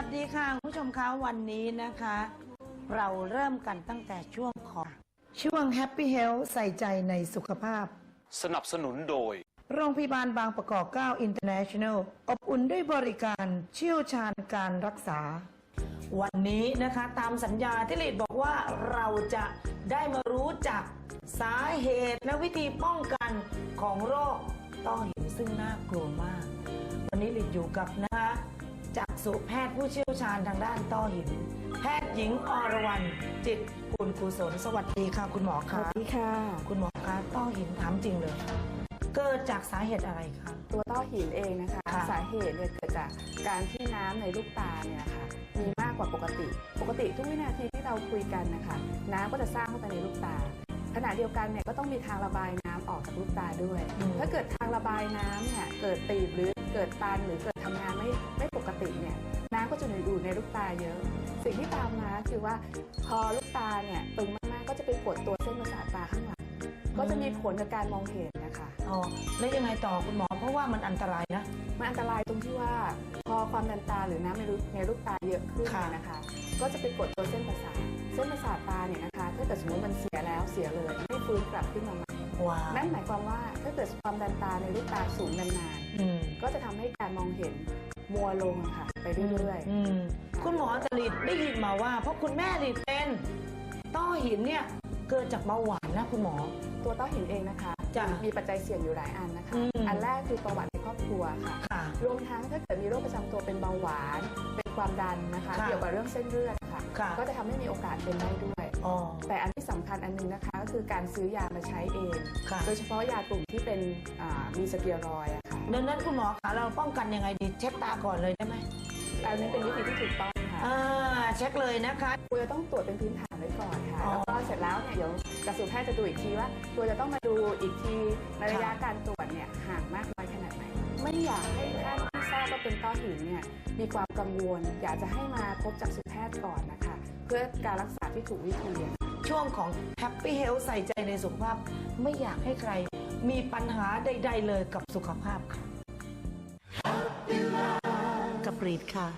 ดีค่ะคุณผู้ชมคะวันนี้นะคะ เราเริ่มกันตั้งแต่ช่วงของ ช่วง Happy Health ใส่ใจในสุขภาพ สนับสนุนโดย โรงพยาบาลบางประกอบ 9 International อบอุ่นด้วยบริการเชี่ยวชาญการรักษา วันนี้นะคะตามสัญญาที่ลีดบอกว่าเราจะได้มารู้จักสาเหตุและวิธีป้องกันของโรคต้อหินซึ่งน่ากลัวมาก วันนี้ลีดอยู่กับนะคะ จากสุแพทย์ผู้เชี่ยวชาญทางด้านต้อหิน แพทย์หญิงอรวรรณจิตกุลกุศลสวัสดีค่ะ คุณหมอสคะวัสดีค่ะ คุณหมอคะต้อหินถามจริงเลย เกิดจากสาเหตุอะไรคะ ตัวต้อหินเองนะคะ ค่ะ สาเหตุเนี่ยเกิดจากการที่น้ำในลูกตาเนี่ยนะคะมีมากกว่าปกติ ปกติทุกวินาทีที่เราคุยกันนะคะน้ำก็จะสร้างเข้าไปในลูกตา ขณะเดียวกันเนี่ยก็ต้องมีทางระบายน้ำออกจากลูกตาด้วยถ้าเกิดทางระบายน้ำเนี่ยเกิดตีบหรือ เกิดตันหรือเกิดทำงานไม่ไม่ปกติเนี่ยน้ำก็จะอยู่ในลูกตาเยอะ สิ่งที่ตามมาคือว่าพอลูกตาเนี่ยตึงมากๆก็จะไปกดตัวเส้นประสาทตาข้างหลังก็จะมีผลกับการมองเห็นนะคะอ๋อแล้วยังไงต่อคุณหมอเพราะว่ามันอันตรายนะมันอันตรายตรงที่ว่าพอความดันตาหรือน้ำในลูกในลูกตาเยอะขึ้นค่ะเนี่ยนะคะ ก็จะไปกดตัวเส้นประสาทเส้นประสาทตาเนี่ยนะคะ ถ้าเกิดสมมติมันเสียแล้วเสียเลยไม่ฟื้นกลับขึ้นมา ใหม่ว้าวนั่นหมายความว่าถ้าเกิดความดันตาในลูกตาสูงนานอืมๆก็จะทำให้การมองเห็นมัวลงค่ะ ไปเรื่อยอืมคุณหมอจริตได้ยินมาว่า เพราะคุณแม่ริดเป็นต้อหินเนี่ยเกิดจากเบาหวานนะคุณหมอๆตัวต้อหินเองนะคะจ้ะมีปัจจัยเสี่ยงอยู่หลายอันนะคะอืมอันแรกคือประวัติในครอบครัวค่ะค่ะรวมทั้งถ้าเกิดมีโรคประจำตัวเป็นเบาหวาน เป็นความดันนะคะค่ะเกี่ยวกับเรื่องเส้นเลือดค่ะค่ะก็จะทำให้มีโอกาสเป็นได้ด้วยอ๋อ แต่อันที่สำคัญอันหนึงนะคะก็คือการซื้อยามาใช้เองค่ะโดยเฉพาะยากลุ่มที่เป็นอ่ามีสเตียรอยด์อะค่ะดังนั้นคุณหมอคะเราป้องกันยังไงดีเช็คตาก่อนเลยได้ไหมอันนี้เป็นวิธีที่ถูกต้องค่ะอ่าเช็คเลยนะคะตัวจะต้องตรวจเป็นพื้นฐานไว้ก่อนค่ะอ๋อแล้วก็เสร็จแล้วเนี่ยเดี๋ยวกระสุนแพทย์จะดูอีกทีว่าตัวจะต้องมาดูอีกทีในระยะค่ะการตรวจเนี่ยห่างมากน้อยขนาดไหนไม่อยากให้ท่านที่ทราบว่าเป็นต้อหินเนี่ยมีความกังวล อยากจะให้มาพบจักษุแพทย์ก่อนนะคะ เพื่อการรักษา ที่ถูกวิธีอะช่วงของ Happy Health ใส่ใจในสุขภาพ ไม่อยากให้ใครมีปัญหาใด ๆ เลยกับสุขภาพค่ะกับรีดค่ะ